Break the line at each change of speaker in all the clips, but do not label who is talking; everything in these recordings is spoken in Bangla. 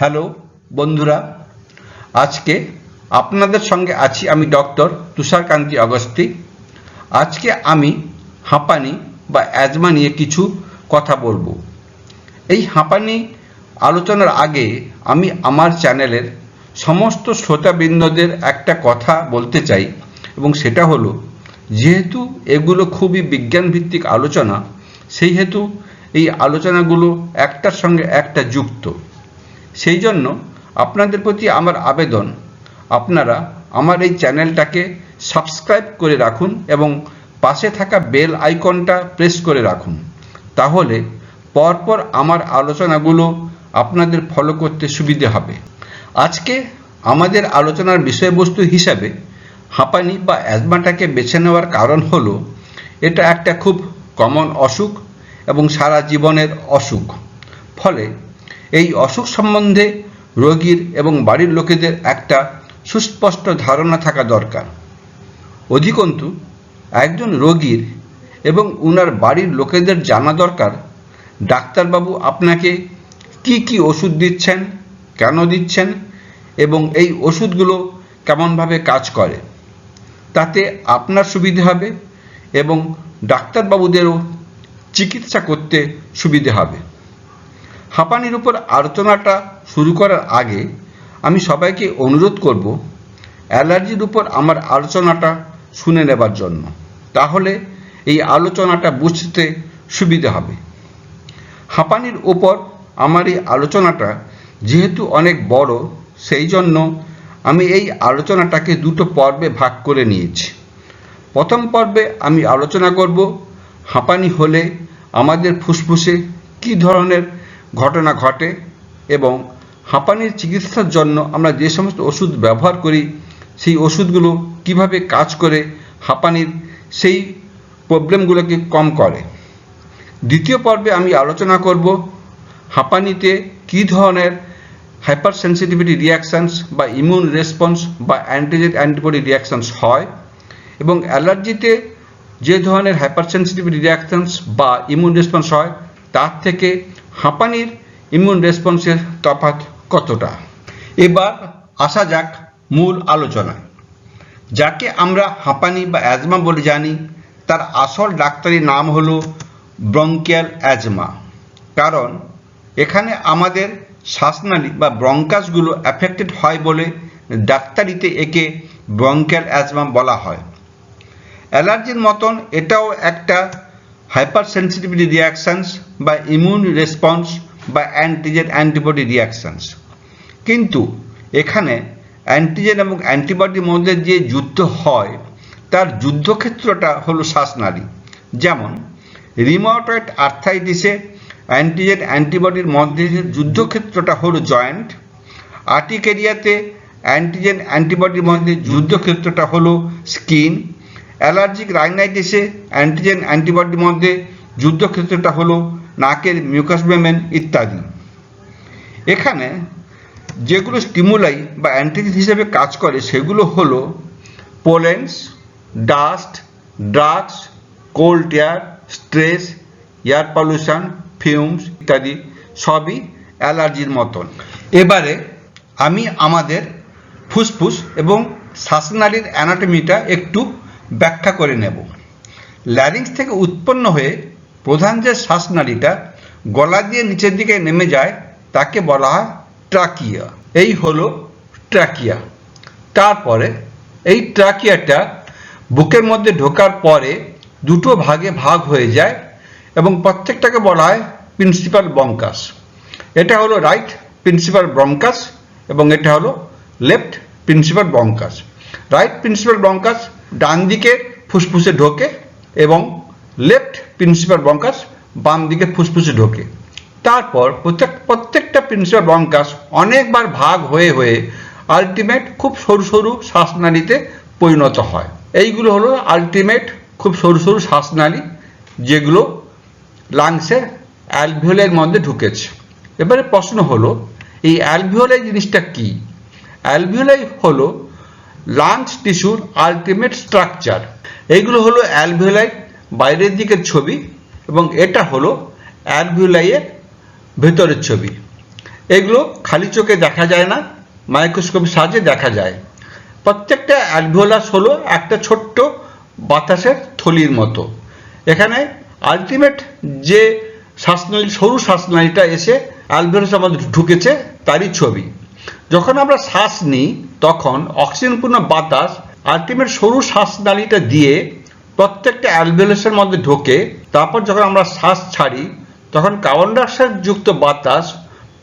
হ্যালো, বন্ধুরা, আজকে আপনাদের সঙ্গে আছি আমি ডক্টর তুষারকান্তি অগস্তি। আজকে আমি হাঁপানি বা অ্যাজমা নিয়ে কিছু কথা বলব। এই হাঁপানি আলোচনার আগে আমি আমার চ্যানেলের সমস্ত শ্রোতাবৃন্দদের একটা কথা বলতে চাই এবং সেটা হলো, যেহেতু এগুলো খুবই বিজ্ঞানভিত্তিক আলোচনা, সেই হেতু এই আলোচনাগুলো একটার সঙ্গে একটা যুক্ত। সেই জন্য আপনাদের প্রতি আমার আবেদন। আপনারা আমার এই চ্যানেলটাকে সাবস্ক্রাইব করে রাখুন এবং পাশে থাকা বেল আইকনটা প্রেস করে রাখুন। তাহলে পরপর আমার আলোচনাগুলো আপনাদের ফলো করতে সুবিধে হবে। আজকে আমাদের আলোচনার বিষয়বস্তু হিসাবে হাঁপানি বা অ্যাজমাটাকে বেছে নেওয়ার কারণ হলো, এটা একটা খুব কমন অসুখ এবং সারা জীবনের অসুখ। ফলে এই অসুখ সম্বন্ধে রোগীর এবং বাড়ির লোকেদের একটা সুস্পষ্ট ধারণা থাকা দরকার। অধিকন্তু, একজন রোগীর এবং উনার বাড়ির লোকেদের জানা দরকার, ডাক্তারবাবু আপনাকে কি কি ওষুধ দিচ্ছেন, কেন দিচ্ছেন এবং এই ওষুধগুলো কেমনভাবে কাজ করে, তাতে আপনার সুবিধে হবে এবং ডাক্তারবাবুদেরও চিকিৎসা করতে সুবিধে হবে। হাঁপানির উপর আলোচনাটা শুরু করার আগে আমি সবাইকে অনুরোধ করব, অ্যালার্জির উপর আমার আলোচনাটা শুনে নেবার জন্য। তাহলে এই আলোচনাটা বুঝতে সুবিধে হবে। হাঁপানির ওপর আমার এই আলোচনাটা যেহেতু অনেক বড়, সেই জন্য আমি এই আলোচনাটাকে দুটো পর্বে ভাগ করে নিয়েছি। প্রথম পর্বে আমি আলোচনা করব, হাঁপানি হলে আমাদের ফুসফুসে কী ধরনের ঘটনা ঘটে এবং হাঁপানির চিকিৎসার জন্য আমরা যে সমস্ত ওষুধ ব্যবহার করি, সেই ওষুধগুলো কীভাবে কাজ করে হাঁপানির সেই প্রবলেমগুলোকে কম করে। দ্বিতীয় পর্বে আমি আলোচনা করব হাঁপানিতে কী ধরনের হাইপার সেন্সিটিভিটি রিয়াকশানস বা ইমিউন রেসপন্স বা অ্যান্টিজেন অ্যান্টিবডি রিয়াকশানস হয় এবং অ্যালার্জিতে যে ধরনের হাইপার সেন্সিটিভিটি রিয়াকশানস বা ইমিউন রেসপন্স হয়, তার থেকে হাঁপানির ইমিউন রেসপন্সের তফাৎ কতটা? এবার আসা যাক মূল আলোচনায়। যাকে আমরা হাঁপানি বা অ্যাজমা বলে জানি, তার আসল ডাক্তারি নাম হলো ব্রঙ্কিয়াল অ্যাজমা কারণ এখানে আমাদের শ্বাসনালী বা ব্রঙ্কাসগুলো অ্যাফেক্টেড হয় বলে ডাক্তারিতে একে ব্রঙ্কিয়াল অ্যাজমা বলা হয়। অ্যালার্জির মতন এটাও একটা সেন্সিটিভিটি রিয়াকশানস বা ইমিউন রেসপন্স বা অ্যান্টিজেন অ্যান্টিবডি রিয়াকশানস কিন্তু এখানে অ্যান্টিজেন এবং অ্যান্টিবডির মধ্যে যে যুদ্ধ হয়, তার যুদ্ধক্ষেত্রটা হলো শ্বাসনালী। যেমন রিমোটয়েড আর্থাইটিসে অ্যান্টিজেন অ্যান্টিবডির মধ্যে যুদ্ধক্ষেত্রটা হলো জয়েন্ট আর্টিকেরিয়াতে অ্যান্টিজেন অ্যান্টিবডির মধ্যে যুদ্ধক্ষেত্রটা হলো স্কিন অ্যালার্জিক রাইনাইটিসে অ্যান্টিজেন অ্যান্টিবডির মধ্যে, যুদ্ধক্ষেত্রটা হলো নাকের মিউকাস মেমেন ইত্যাদি। এখানে যেগুলো স্টিমুলাই বা অ্যান্টিজেন হিসেবে কাজ করে, সেগুলো হলো pollens, dust, drugs, cold air, stress, air pollution, fumes ইত্যাদি সবই অ্যালার্জির মতন। এবারে আমি আমাদের ফুসফুস এবং শ্বাসনালীর অ্যানাটমিটা একটু ব্যাখ্যা করে নেব। ল্যারিংস থেকে উৎপন্ন হয়ে প্রধান যে শ্বাসনালীটা গলা দিয়ে নিচের দিকে নেমে যায়, তাকে বলা হয় ট্রাকিয়া এই হলো ট্রাকিয়া তারপরে এই ট্রাকিয়াটা বুকের মধ্যে ঢোকার পরে দুটো ভাগে ভাগ হয়ে যায় এবং প্রত্যেকটাকে বলা হয় প্রিন্সিপাল বঙ্কাস এটা হলো রাইট প্রিন্সিপাল ব্রঙ্কাস এবং এটা হলো left principal bronchus right principal bronchus ডান দিকে ফুসফুসে ঢোকে এবং লেফট প্রিন্সিপাল বঙ্কাস বাম দিকে ফুসফুসে ঢোকে। তারপর প্রত্যেক প্রত্যেকটা প্রিন্সিপাল বঙ্কাস অনেকবার ভাগ হয়ে হয়ে আলটিমেট খুব সরু সরু শ্বাসনালীতে পরিণত হয়। এইগুলো হলো আলটিমেট খুব সরু সরু শ্বাসনালী যেগুলো লাংসে অ্যালভিওলের মধ্যে ঢুকেছে। এবারে প্রশ্ন হলো, এই অ্যালভিওলাই জিনিসটা কি? অ্যালভিওলাই হলো লাংস টিস্যুর আলটিমেট স্ট্রাকচার। এইগুলো হলো অ্যালভিওলাই বাইরের দিকের ছবি এবং এটা হলো অ্যালভিওলাইয়ের ভেতরের ছবি। এগুলো খালি চোখে দেখা যায় না মাইক্রোস্কোপের সাহায্যে দেখা যায়। প্রত্যেকটা অ্যালভিওলাস হলো একটা ছোট্ট বাতাসের থলির মতো। এখানে আলটিমেট যে শ্বাসনালী, সরু শ্বাসনালীটা এসে অ্যালভিওলাসের আমাদের ঢুকেছে, তারই ছবি। যখন আমরা শ্বাস নিই, তখন অক্সিজেনপূর্ণ বাতাস আলটিমেট সরু শ্বাসনালীটা দিয়ে প্রত্যেকটা অ্যালভিওলাসের মধ্যে ঢোকে। তারপর যখন আমরা শ্বাস ছাড়ি, তখন কার্বন ডাইঅক্সাইড যুক্ত বাতাস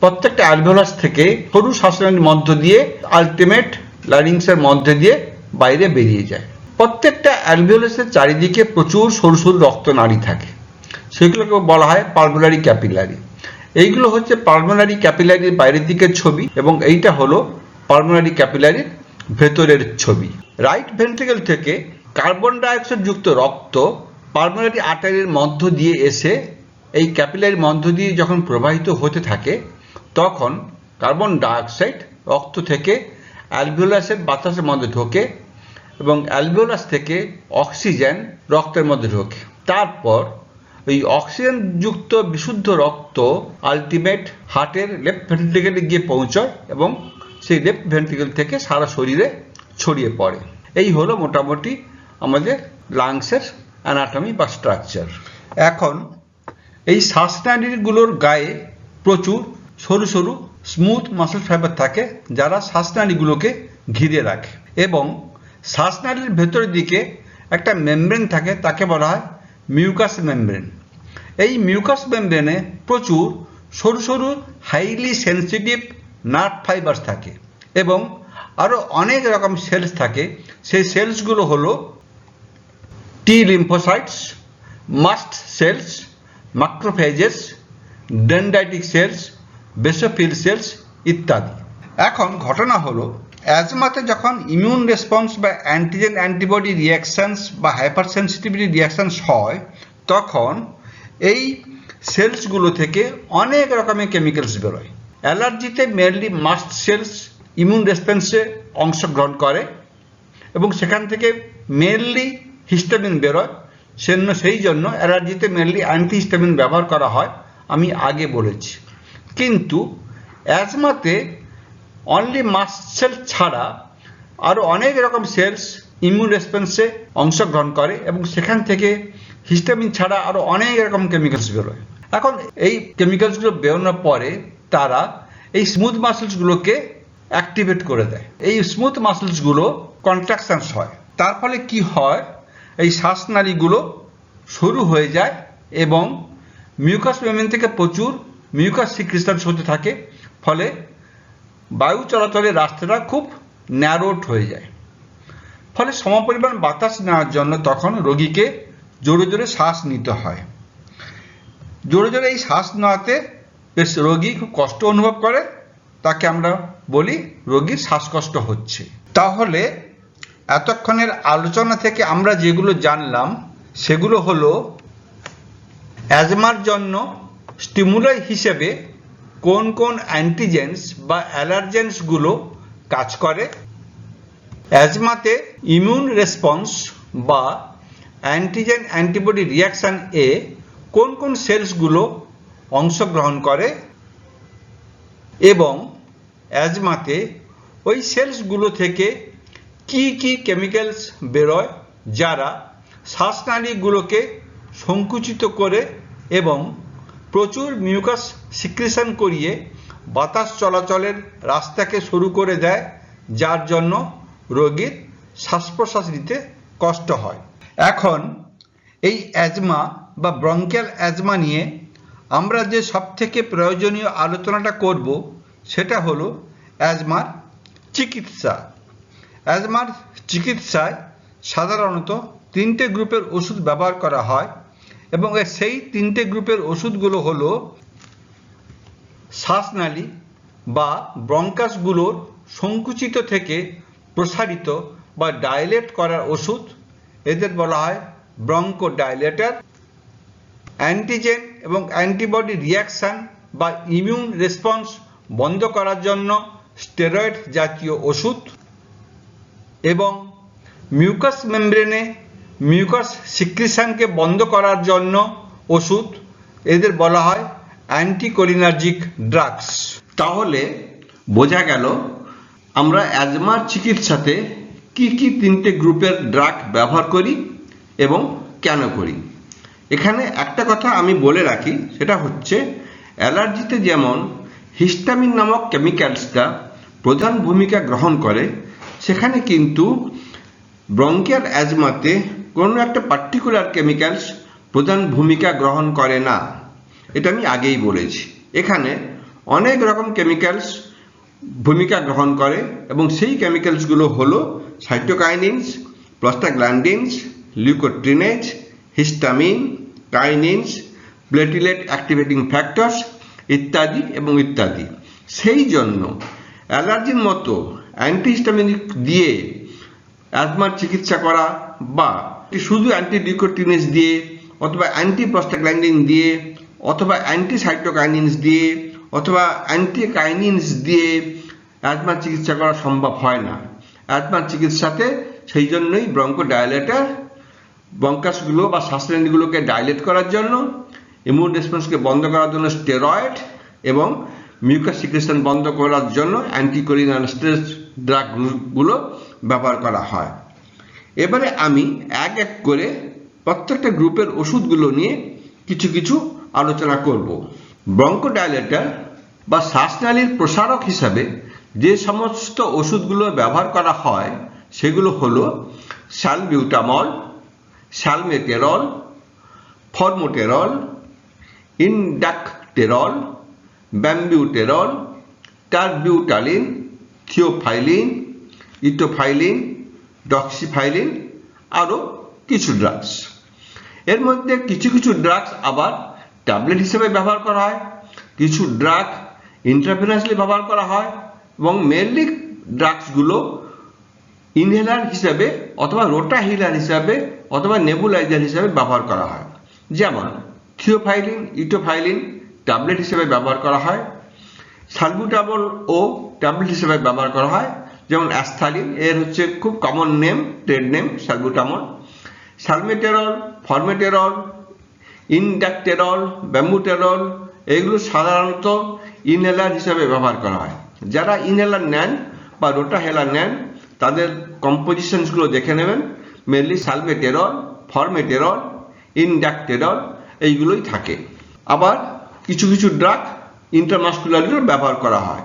প্রত্যেকটা অ্যালভিওলাস থেকে সরু শ্বাসনালীর মধ্য দিয়ে আলটিমেট লারিংসের মধ্যে দিয়ে বাইরে বেরিয়ে যায়। প্রত্যেকটা অ্যালভিওলাসের চারিদিকে প্রচুর সরু সরু রক্তনালী থাকে। সেগুলোকে বলা হয় পালমোনারি ক্যাপিলারি এইগুলো হচ্ছে পালমোনারি ক্যাপিলারির বাইরের দিকের ছবি এবং এইটা হলো পালমোনারি ক্যাপিলারির ভেতরের ছবি। রাইট ভেন্ট্রিকেল থেকে কার্বন ডাইঅক্সাইড যুক্ত রক্ত পালমোনারি আর্টারির মধ্য দিয়ে এসে এই ক্যাপিলারির মধ্য দিয়ে যখন প্রবাহিত হতে থাকে, তখন কার্বন ডাইঅক্সাইড রক্ত থেকে অ্যালভিওলাসের বাতাসের মধ্যে ঢোকে এবং অ্যালভিওলাস থেকে অক্সিজেন রক্তের মধ্যে ঢোকে। তারপর এই অক্সিজেন যুক্ত বিশুদ্ধ রক্ত আলটিমেট হার্টের লেফট ভেন্ট্রিকেলে গিয়ে পৌঁছয় এবং সেই লেফট ভেন্ট্রিকেল থেকে সারা শরীরে ছড়িয়ে পড়ে। এই হলো মোটামুটি আমাদের লাংসের অ্যানাটমি বা স্ট্রাকচার এখন এই শ্বাসনালীগুলোর গায়ে প্রচুর সরু সরু স্মুথ মাসল ফাইবার থাকে যারা শ্বাসনালীগুলোকে ঘিরে রাখে এবং শ্বাসনালীর ভেতরের দিকে একটা মেমব্রেন থাকে, তাকে বলা হয় মিউকাস মেমব্রেন এই মিউকাস মেমব্রেনে প্রচুর সরু সরু হাইলি সেন্সিটিভ নার্ভ ফাইবার্স থাকে এবং আরও অনেক রকম সেলস থাকে। সেই সেলসগুলো হলো T lymphocytes mast cells macrophages dendritic cells basophil cells ইত্যাদি। এখন ঘটনা হলো অ্যাজমাতে যখন ইমিউন রেসপন্স বা অ্যান্টিজেন অ্যান্টিবডি রিয়াকশানস বা হাইপার সেন্সিটিভিটি রিয়াকশানস হয়, তখন এই সেলসগুলো থেকে অনেক রকমের কেমিক্যালস বেরোয়। অ্যালার্জিতে মেনলি মাস্ট সেলস ইমিউন রেসপন্সে অংশগ্রহণ করে এবং সেখান থেকে মেনলি হিস্টামিন বেরোয়। সেজন্য সেই জন্য অ্যালার্জিতে মেনলি অ্যান্টিহিস্টামিন ব্যবহার করা হয়, আমি আগে বলেছি। কিন্তু অ্যাজমাতে অনলি মাস্ট সেল ছাড়া আরও অনেক রকম সেলস ইমিউন রেসপন্সে অংশগ্রহণ করে এবং সেখান থেকে হিস্টামিন ছাড়া আরও অনেক রকম কেমিক্যালস বেরোয়। এখন এই কেমিক্যালসগুলো বেরোনোর পরে তারা এই স্মুথ মাসেলসগুলোকে অ্যাক্টিভেট করে দেয়। এই স্মুথ মাসেলসগুলো কন্ট্রাকশনস হয়। তার ফলে কি হয়? এই শ্বাসনালীগুলো সরু হয়ে যায় এবং মিউকাস মেমেন থেকে প্রচুর মিউকাস সিক্রিস্টানস হতে থাকে। ফলে বায়ু চলাচলের রাস্তাটা খুব ন্যারোট হয়ে যায়। ফলে সমপরিমাণ বাতাস নেওয়ার জন্য তখন রোগীকে জোরে জোরে শ্বাস নিতে হয়। জোরে জোরে এই শ্বাস নেওয়াতে বেশ রোগী খুব কষ্ট অনুভব করে, তাকে আমরা বলি রোগীর শ্বাসকষ্ট হচ্ছে। তাহলে এতক্ষণের আলোচনা থেকে আমরা যেগুলো জানলাম, সেগুলো হলো অ্যাজমার জন্য স্টিমুলাই হিসেবে কোন কোন অ্যান্টিজেন্স বা অ্যালার্জেন্সগুলো কাজ করে? অ্যাজমাতে ইমিউন রেসপন্স বা অ্যান্টিজেন অ্যান্টিবডি রিয়াকশান এ কোন কোন সেলসগুলো অংশগ্রহণ করে এবং অ্যাজমাতে ওই সেলসগুলো থেকে কি কি কেমিক্যালস বেরোয় যারা শ্বাসনালীগুলোকে সংকুচিত করে এবং প্রচুর মিউকাস সিক্রেশন করিয়ে বাতাস চলাচলের রাস্তাকে শুরু করে দেয়, যার জন্য রোগীর শ্বাস প্রশ্বাস নিতে কষ্ট হয়। এখন এই অ্যাজমা বা ব্রঙ্কিয়াল অ্যাজমা নিয়ে আমরা যে সবথেকে প্রয়োজনীয় আলোচনাটা করব, সেটা হলো অ্যাজমার চিকিৎসা। অ্যাজমার চিকিৎসায় সাধারণত তিনটে গ্রুপের ওষুধ ব্যবহার করা হয় এবং সেই তিনটে গ্রুপের ওষুধগুলো হলো শ্বাসনালী বা ব্রঙ্কাসগুলোর সংকুচিত থেকে প্রসারিত বা ডাইলেট করার ওষুধ এদের বলা হয় ব্রঙ্কো ডাইলেটার অ্যান্টিজেন এবং অ্যান্টিবডি রিয়াকশান বা ইমিউন রেসপন্স বন্ধ করার জন্য স্টেরয়েড জাতীয় ওষুধ এবং মিউকাস মেমব্রেনে মিউকাস সিক্রিশনকে বন্ধ করার জন্য ওষুধ। এদের বলা হয় অ্যান্টিকোলিনার্জিক ড্রাগস।
তাহলে বোঝা গেল, আমরা অ্যাজমার চিকিৎসাতে কি কি তিনটে গ্রুপের ড্রাগ ব্যবহার করি এবং কেন করি? এখানে একটা কথা আমি বলে রাখি, সেটা হচ্ছে অ্যালার্জিতে যেমন হিস্টামিন নামক কেমিক্যালসটা প্রধান ভূমিকা গ্রহণ করে, সেখানে কিন্তু ব্রঙ্কিয়াল অ্যাজমাতে কোনো একটা পার্টিকুলার কেমিক্যালস প্রধান ভূমিকা গ্রহণ করে না। এটা আমি আগেই বলেছি। এখানে অনেক রকম কেমিক্যালস ভূমিকা গ্রহণ করে এবং সেই কেমিক্যালসগুলো হলো cytokinins prostaglandins leukotrienes histamine kinins platelet activating factors ইত্যাদি এবং ইত্যাদি। সেই জন্য অ্যালার্জির মতো অ্যান্টিহিস্টামিনিক দিয়ে অ্যাজমার চিকিৎসা করা বা শুধু অ্যান্টিডিকোটিনেস দিয়ে অথবা অ্যান্টি প্রস্টাগ্ল্যান্ডিন দিয়ে অথবা অ্যান্টিসাইটোকাইনিনস দিয়ে অথবা অ্যান্টিকাইনিনস দিয়ে অ্যাজমার চিকিৎসা করা সম্ভব হয় না। অ্যাজমার চিকিৎসাতে সেই জন্যই ব্রঙ্কো ডায়ালেটার ব্রঙ্কাসগুলো বা শ্বাসনালীগুলোকে ডাইলেট করার জন্য ইমিউন রেসপন্সকে বন্ধ করার জন্য স্টেরয়েড এবং মিউকাস সিক্রেশন বন্ধ করার জন্য অ্যান্টিকোরিনাল স্ট্রেস ড্রাগগুলো ব্যবহার করা হয়। এবারে আমি এক এক করে প্রত্যেকটা গ্রুপের ওষুধগুলো নিয়ে কিছু কিছু আলোচনা করব। ব্রঙ্কোডাইলেটার বা শ্বাসনালীর প্রসারক হিসাবে যে সমস্ত ওষুধগুলো ব্যবহার করা হয়, সেগুলো হলো salbutamol salmeterol formoterol, indacaterol, bambuterol, terbutaline, theophylline, etofylline, doxofylline, আরও কিছু ড্রাগস এর মধ্যে কিছু কিছু ড্রাগস আবার ট্যাবলেট হিসেবে ব্যবহার করা হয়, কিছু ড্রাগ ইন্ট্রাভেনাসলি ব্যবহার করা হয় এবং মেনলি ড্রাগসগুলো ইনহেলার হিসাবে অথবা রোটা হিলার হিসাবে অথবা নেবুলাইজার হিসাবে ব্যবহার করা হয়। যেমন থিওফাইলিন, ইটোফাইলিন ট্যাবলেট হিসেবে ব্যবহার করা হয় সালবুটাবল ও ট্যাবলেট হিসেবে ব্যবহার করা হয়, যেমন অ্যাস্থালিন এর হচ্ছে খুব common name trade name salbutamol, salmeterol, formoterol indacaterol bambuterol এগুলো সাধারণত ইনহেলার হিসাবে ব্যবহার করা হয়। যারা ইনহেলার নেন বা রোটা হেলার নেন, তাদের কম্পোজিশনসগুলো দেখে নেবেন। মেনলি সালমেটেরল ফরমেটেরল ইনডাকটেরল এইগুলোই থাকে। আবার কিছু কিছু ড্রাগ ইন্টারমাস্কুলারিও ব্যবহার করা হয়।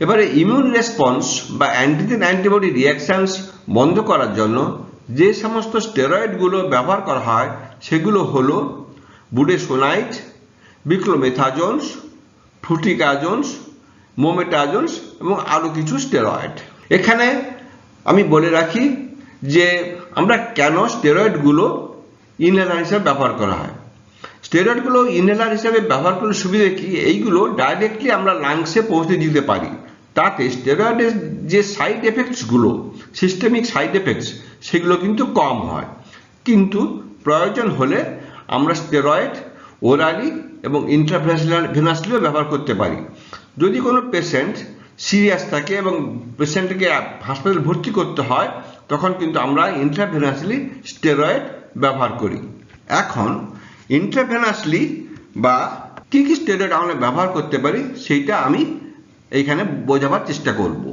এবারে ইমিউন রেসপন্স বা অ্যান্টিজেন অ্যান্টিবডি রিয়াকশনস বন্ধ করার জন্য যে সমস্ত স্টেরয়েডগুলো ব্যবহার করা হয় সেগুলো হলো বুডেসোনাইট বিক্লোমেথাজোনস ফ্রুটিকাজোনস মোমেটাজোনস এবং আরও কিছু স্টেরয়েড। এখানে আমি বলে রাখি যে আমরা কেন স্টেরয়েডগুলো ইনহেলার হিসাবে ব্যবহার করা হয়? স্টেরয়েডগুলো ইনহেলার হিসাবে ব্যবহার করলে সুবিধা কি? এইগুলো ডাইরেক্টলি আমরা লাংসে পৌঁছে দিতে পারি। তাতে স্টেরয়েডের যে সাইড এফেক্টসগুলো সিস্টেমিক সাইড এফেক্টস সেগুলো কিন্তু কম হয়। কিন্তু প্রয়োজন হলে আমরা স্টেরয়েড ওরালি এবং ইন্ট্রাভেনাসলিও ব্যবহার করতে পারি। যদি কোনো পেশেন্ট সিরিয়াস থাকে এবং পেশেন্টকে হাসপাতালে ভর্তি করতে হয়, তখন কিন্তু আমরা ইন্ট্রাভেনাসলি স্টেরয়েড ব্যবহার করি। এখন ইন্ট্রাভেনাসলি বা কী কী স্টেরয়েড আমরা ব্যবহার করতে পারি, সেইটা আমি এইখানে বোঝাবার চেষ্টা করব।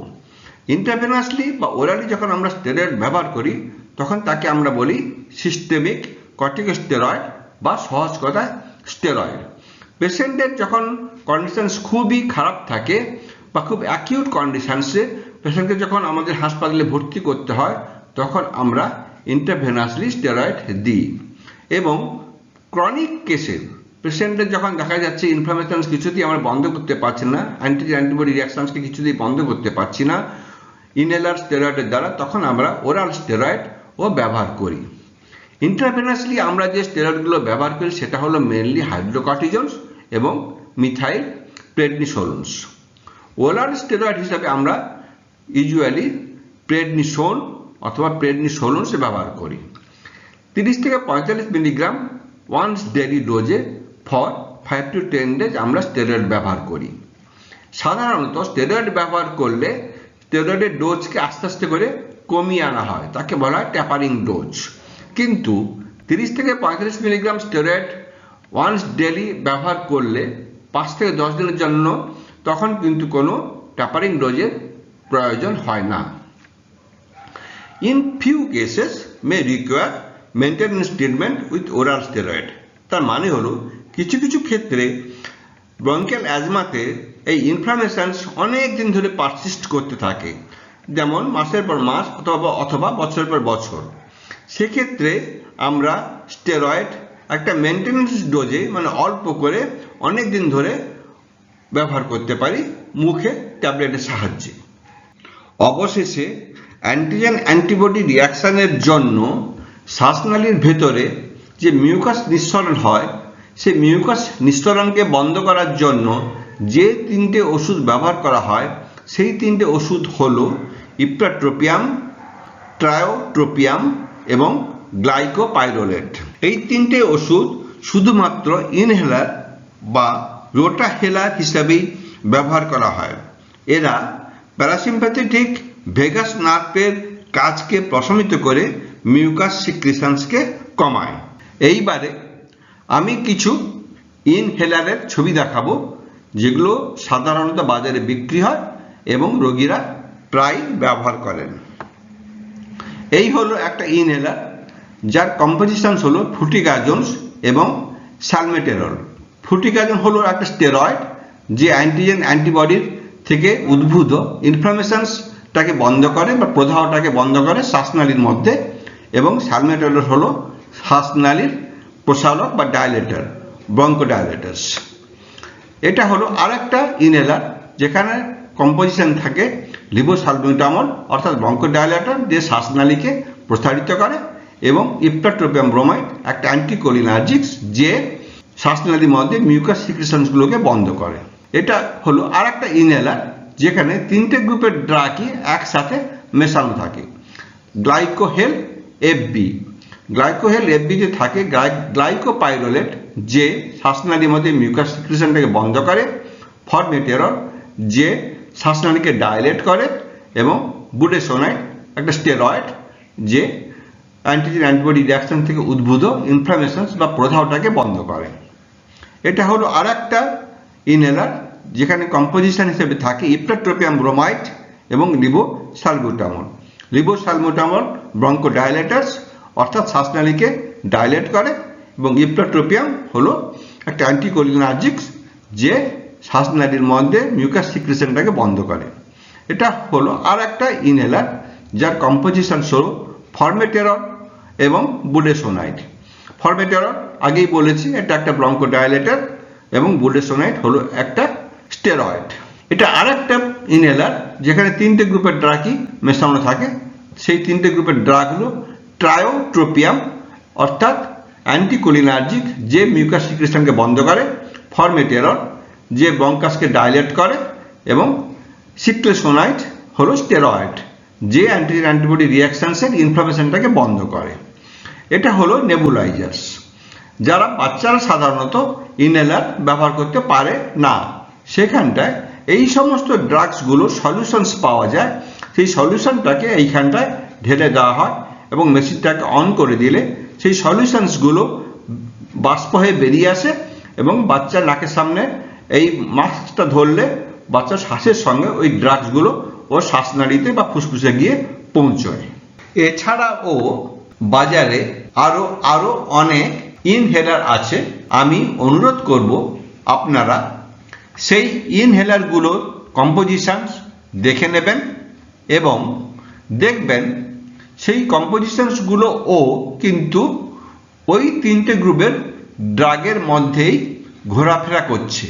ইন্ট্রাভেনাসলি বা ওরালি যখন আমরা স্টেরয়েড ব্যবহার করি, তখন তাকে আমরা বলি সিস্টেমিক কর্টিকোস্টেরয়েড বা সহজ কথায় স্টেরয়েড পেশেন্টের যখন কন্ডিশনস খুবই খারাপ থাকে বা খুব অ্যাকিউট কন্ডিশনসে পেশেন্টকে যখন আমাদের হাসপাতালে ভর্তি করতে হয়, তখন আমরা ইন্টারভেনাসলি স্টেরয়েড দিই। এবং ক্রনিক কেসে পেশেন্টের যখন দেখা যাচ্ছে ইনফ্লামেশনস কিছুতেই আমরা বন্ধ করতে পারছি না অ্যান্টি অ্যান্টিবডি রিয়াকশনসকে কিছুতেই বন্ধ করতে পারছি না ইনহেলার স্টেরয়েডের দ্বারা, তখন আমরা ওরাল স্টেরয়েড ও ব্যবহার করি। ইন্ট্রাভেনাসলি আমরা যে স্টেরয়েডগুলো ব্যবহার করি সেটা হলো মেনলি হাইড্রোকর্টিজনস এবং মিথাইল প্রেডনিসোলন্স ওলার স্টেরয়েড হিসাবে আমরা ইউজুয়ালি প্রেডনিসোন অথবা প্রেডনিসোলন্স ব্যবহার করি। তিরিশ থেকে পঁয়তাল্লিশ milligram once daily ডোজে for five to ten days আমরা স্টেরয়েড ব্যবহার করি। সাধারণত স্টেরয়েড ব্যবহার করলে স্টেরয়েডের ডোজকে আস্তে আস্তে করে কমিয়ে আনা হয়। তাকে বলা হয় ট্যাপারিং ডোজ কিন্তু তিরিশ থেকে পঁয়তাল্লিশ মিলিগ্রাম স্টেরয়েড ওয়ান্স ডেলি ব্যবহার করলে পাঁচ থেকে দশ দিনের জন্য তখন কিন্তু কোনো ট্যাপারিং ডোজের প্রয়োজন হয় না। In few cases may require maintenance treatment with oral steroid তার মানে হলো কিছু কিছু ক্ষেত্রে ব্রঙ্কেল অ্যাজমাতে এই ইনফ্লামেশনস অনেক দিন ধরে পারসিস্ট করতে থাকে। যেমন মাসের পর মাস অথবা অথবা বছরের পর বছর। সেক্ষেত্রে আমরা স্টেরয়েড একটা মেনটেন্যান্স ডোজে মানে অল্প করে অনেক দিন ধরে ব্যবহার করতে পারি মুখে ট্যাবলেটের সাহায্যে। অবশেষে অ্যান্টিজেন অ্যান্টিবডি রিয়াকশানের জন্য শ্বাসনালীর ভেতরে যে মিউকাস নিঃসরণ হয়, সেই মিউকাস নিঃসরণকে বন্ধ করার জন্য যে তিনটে ওষুধ ব্যবহার করা হয়, সেই তিনটে ওষুধ হল ইপ্রাট্রোপিয়াম ট্রায়োট্রোপিয়াম এবং গ্লাইকোপাইরোলেট। এই তিনটে ওষুধ শুধুমাত্র ইনহেলার বা রোটাহেলার হিসাবেই ব্যবহার করা হয়। এরা প্যারাসিম্প্যাথেটিক ভেগাস নার্ভের কাজকে প্রশমিত করে মিউকাস সিক্রিশনসকে কমায়। এইবারে আমি কিছু ইনহেলারের ছবি দেখাবো, যেগুলো সাধারণত বাজারে বিক্রি হয় এবং রোগীরা প্রায় ব্যবহার করেন। এই হলো একটা ইনহেলার যার কম্পোজিশন হলো ফুটিকাজন্স এবং স্যালমেটেরল ফুটিকাজন হলো একটা স্টেরয়েড যে অ্যান্টিজেন অ্যান্টিবডির থেকে উদ্ভূত। ইনফ্লামেশনসটাকে বন্ধ করে বা প্রদাহটাকে বন্ধ করে শ্বাসনালীর মধ্যে এবং স্যালমেটেরল হলো শ্বাসনালীর প্রসারক বা ডায়ালেটার ব্রঙ্কোডায়ালেটার্স এটা হলো আরেকটা ইনহেলার যেখানে কম্পোজিশন থাকে লিবোসালবিউটামল অর্থাৎ ব্রঙ্কোডায়ালেটর যে শ্বাসনালীকে প্রসারিত করে, এবং ইপ্টাট্রোপিয়াম ব্রোমাইড একটা অ্যান্টিকোলিনার্জিক্স যে শ্বাসনালীর মধ্যে মিউকাস সিক্রেশনসগুলোকে বন্ধ করে। এটা হলো আর একটা ইনহেলার যেখানে তিনটে গ্রুপের ড্রাগই একসাথে মেশানো থাকে। গ্লাইকোহেল এফবি গ্লাইকোহেল এফবি যে থাকে গ্লাইকোপাইরোলেট যে শ্বাসনালীর মধ্যে মিউকাস সিক্রেশনটাকে বন্ধ করে ফরমেটেরল যে শ্বাসনালীকে ডাইলেট করে এবং বুডেসোনাইট একটা স্টেরয়েড যে অ্যান্টিজেন অ্যান্টিবডি রিয়াকশন থেকে উদ্ভূত ইনফ্লামেশনস বা প্রদাহটাকে বন্ধ করে। এটা হলো আর একটা ইনহেলার যেখানে কম্পোজিশন হিসেবে থাকে ইপ্রাট্রোপিয়াম ব্রোমাইড এবং লিবো সালবুটামল লিবো সালবুটামল ব্রঙ্কোডায়ালেটার্স অর্থাৎ শ্বাসনালীকে ডাইলেট করে এবং ইপ্রাট্রোপিয়াম হলো একটা অ্যান্টিকোলিনার্জিক্স যে শ্বাসনালীর মধ্যে মিউকাস সিক্রেশনটাকে বন্ধ করে। এটা হলো আর একটা ইনহেলার যার কম্পোজিশন হলো ফরমেটেরল এবং বুডেসোনাইট ফরমেটেরল আগেই বলেছি, এটা একটা ব্রঙ্কোডায়ালেটার এবং বুডেসোনাইট হলো একটা স্টেরয়েড এটা আর একটা ইনহেলার যেখানে তিনটে গ্রুপের ড্রাগই মেশানো থাকে। সেই তিনটে গ্রুপের ড্রাগ হলো ট্রায়োট্রোপিয়াম অর্থাৎ অ্যান্টিকোলিনার্জিক যে মিউকাস সিক্রেশনকে বন্ধ করে ফরমেটেরল যে ব্রঙ্কাসকে ডাইলেট করে এবং সিক্লেসোনাইট হলো স্টেরয়েড যে অ্যান্টি অ্যান্টিবডি রিয়াকশানসের ইনফ্লামেশনটাকে বন্ধ করে। এটা হলো নেবুলাইজার্স যারা বাচ্চারা সাধারণত ইনহেলার ব্যবহার করতে পারে না, সেখানটায় এই সমস্ত ড্রাগসগুলো সলিউশনস পাওয়া যায়। সেই সলিউশনটাকে এইখানটায় ঢেলে দেওয়া হয় এবং মেশিনটাকে অন করে দিলে সেই সলিউশনসগুলো বাষ্প হয়ে বেরিয়ে আসে এবং বাচ্চার নাকের সামনে এই মাস্কটা ধরলে বাচ্চার শ্বাসের সঙ্গে ওই ড্রাগসগুলো ও শ্বাসনালীতে বা ফুসফুসে গিয়ে পৌঁছয়। এছাড়াও বাজারে আরও আরও অনেক ইনহেলার আছে। আমি অনুরোধ করব আপনারা সেই ইনহেলারগুলোর কম্পোজিশনস দেখে নেবেন এবং দেখবেন সেই কম্পোজিশনসগুলোও কিন্তু ওই তিনটে গ্রুপের ড্রাগের মধ্যেই ঘোরাফেরা করছে।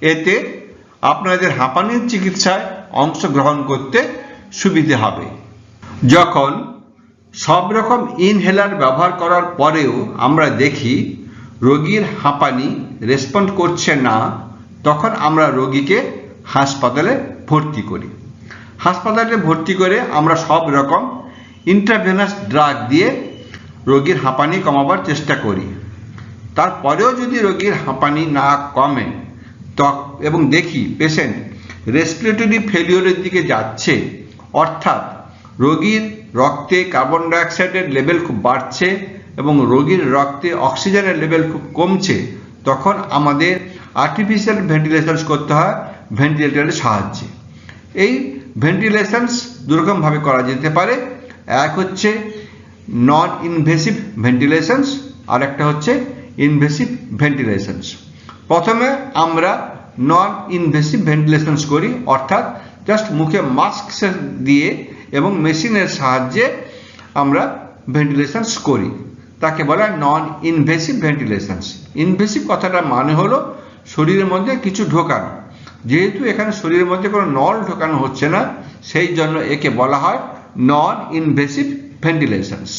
এতে আপনাদের হাঁপানির চিকিৎসায় অংশগ্রহণ করতে সুবিধে হবে। যখন সব রকম ইনহেলার ব্যবহার করার পরেও আমরা দেখি রোগীর হাঁপানি রেসপন্ড করছে না, তখন আমরা রোগীকে হাসপাতালে ভর্তি করি। হাসপাতালে ভর্তি করে আমরা সব রকম ইন্ট্রাভেনাস ড্রাগ দিয়ে রোগীর হাঁপানি কমাবার চেষ্টা করি। তারপরেও যদি রোগীর হাঁপানি না কমে এবং দেখি পেশেন্ট রেসপিরেটরি ফেলিওরের দিকে যাচ্ছে। অর্থাৎ রোগীর রক্তে কার্বন ডাইঅক্সাইডের লেভেল খুব বাড়ছে এবং রোগীর রক্তে অক্সিজেনের লেভেল খুব কমছে, তখন আমাদের আর্টিফিশিয়াল ভেন্টিলেশন করতে হয় ভেন্টিলেটরের সাহায্যে। এই ভেন্টিলেশনস দুরকমভাবে করা যেতে পারে। এক হচ্ছে নন ইনভেসিভ ভেন্টিলেশনস আর একটা হচ্ছে ইনভেসিভ ভেন্টিলেশনস প্রথমে আমরা নন ইনভেসিভ ভেন্টিলেশনস করি, অর্থাৎ জাস্ট মুখে মাস্ক দিয়ে এবং মেশিনের সাহায্যে আমরা ভেন্টিলেশনস করি। তাকে বলা নন ইনভেসিভ ভেন্টিলেশনস ইনভেসিভ কথাটার মানে হলো শরীরের মধ্যে কিছু ঢোকানো। যেহেতু এখানে শরীরের মধ্যে কোনো নল ঢোকানো হচ্ছে না, সেই জন্য একে বলা হয় নন ইনভেসিভ ভেন্টিলেশনস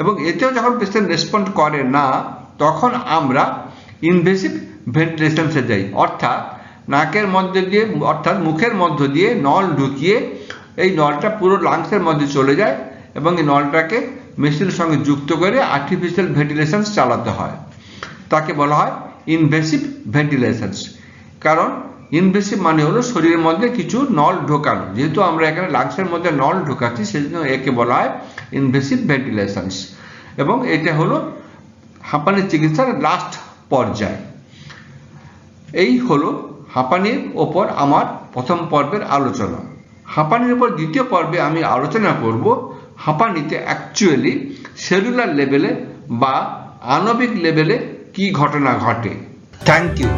এবং এতেও যখন পেশেন্ট রেসপন্ড করে না, তখন আমরা ইনভেসিভ ভেন্টিলেশনসে যাই অর্থাৎ নাকের মধ্যে দিয়ে, অর্থাৎ মুখের মধ্য দিয়ে নল ঢুকিয়ে এই নলটা পুরো লাংসের মধ্যে চলে যায় এবং এই নলটাকে মেশিনের সঙ্গে যুক্ত করে আর্টিফিশিয়াল ভেন্টিলেশনস চালাতে হয়। তাকে বলা হয় ইনভেসিভ ভেন্টিলেশনস কারণ ইনভেসিভ মানে হলো শরীরের মধ্যে কিছু নল ঢোকানো। যেহেতু আমরা এখানে লাংসের মধ্যে নল ঢোকাচ্ছি, সেজন্য একে বলা হয় ইনভেসিভ ভেন্টিলেশনস এবং এটা হলো হাঁপানির চিকিৎসার লাস্ট পর্যায়। এই হলো হাঁপানির ওপর আমার প্রথম পর্বের আলোচনা। হাঁপানির ওপর দ্বিতীয় পর্বে আমি আলোচনা করব হাঁপানিতে অ্যাকচুয়ালি সেলুলার লেভেলে বা আণবিক লেভেলে কি ঘটনা ঘটে।
Thank you